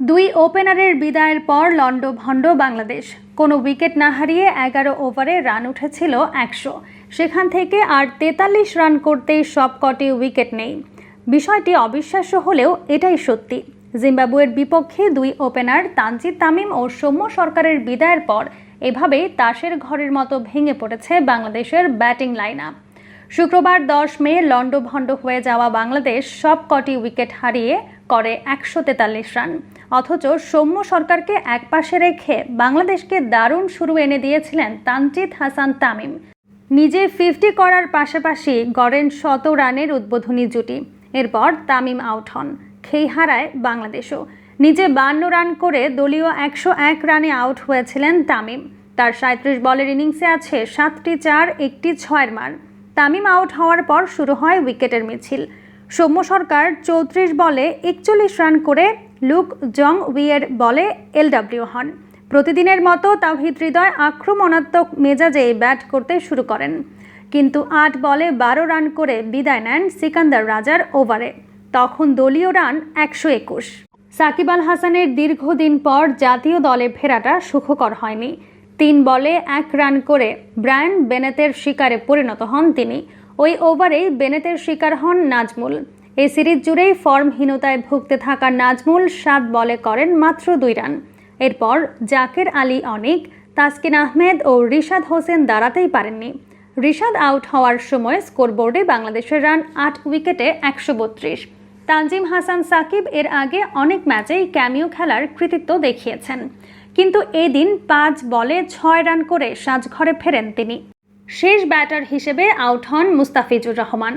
দুই ওপেনারের বিদায়ের পর লন্ডভন্ড বাংলাদেশ। কোনো উইকেট না হারিয়ে এগারো ওভারে রান উঠেছিল একশো। সেখান থেকে আর তেতাল্লিশ রান করতেই সবকটি উইকেট নেই। বিষয়টি অবিশ্বাস্য হলেও এটাই সত্যি। জিম্বাবুয়ের বিপক্ষে দুই ওপেনার তানজিদ তামিম ও সৌম্য সরকারের বিদায়ের পর এভাবেই তাসের ঘরের মতো ভেঙে পড়েছে বাংলাদেশের ব্যাটিং লাইন আপ। শুক্রবার দশ মে লন্ডভন্ড হয়ে যাওয়া বাংলাদেশ সব কটি উইকেট হারিয়ে করে একশো তেতাল্লিশ রান। অথচ সৌম্য সরকারকে একপাশে রেখে বাংলাদেশকে দারুণ শুরু এনে দিয়েছিলেন তানজিদ হাসান তামিম। নিজে ফিফটি করার পাশাপাশি গড়েন শত রানের উদ্বোধনী জুটি। এরপর তামিম আউট হন, খেই হারায় বাংলাদেশও। নিজে বান্ন রান করে দলীয় একশো এক রানে আউট হয়েছিলেন তামিম। তার সাঁত্রিশ বলের ইনিংসে আছে সাতটি চার, একটি ছয়ের মার। তামিম আউট হওয়ার পর শুরু হয় উইকেটের মিছিল। সৌম্য সরকার চৌত্রিশ বলে একচল্লিশ রান করে লুক জং উইয়ের বলে এলডাব্লিউ হন। প্রতিদিনের মতো তাওহিদ হৃদয় আক্রমণাত্মক মেজাজে ব্যাট করতে শুরু করেন। কিন্তু আট বলে বারো রান করে বিদায় নেন সিকান্দার রাজার ওভারে। তখন দলীয় রান একশো একুশ। সাকিব আল হাসানের দীর্ঘদিন পর জাতীয় দলে ফেরাটা সুখকর হয়নি। তিন বলে এক রান করে ব্রায়ান বেনেতের শিকারে পরিণত হন তিনি। ওই ওভারেই বেনেতের শিকার হন নাজমুল। এই সিরিজ জুড়েই ফর্মহীনতায় ভুগতে থাকা নাজমুল সাত বলে করেন মাত্র দুই রান। এরপর জাকের আলী অনিক, তাসকিন আহমেদ ও রিশাদ হোসেন দাঁড়াতেই পারেননি। রিশাদ আউট হওয়ার সময় স্কোরবোর্ডে বাংলাদেশের রান আট উইকেটে একশো বত্রিশ। তানজিম হাসান সাকিব এর আগে অনেক ম্যাচেই ক্যামিও খেলার কৃতিত্ব দেখিয়েছেন। কিন্তু এদিন পাঁচ বলে ছয় রান করে সাজঘরে ফেরেন তিনি। শেষ ব্যাটার হিসেবে আউট হন মুস্তাফিজুর রহমান।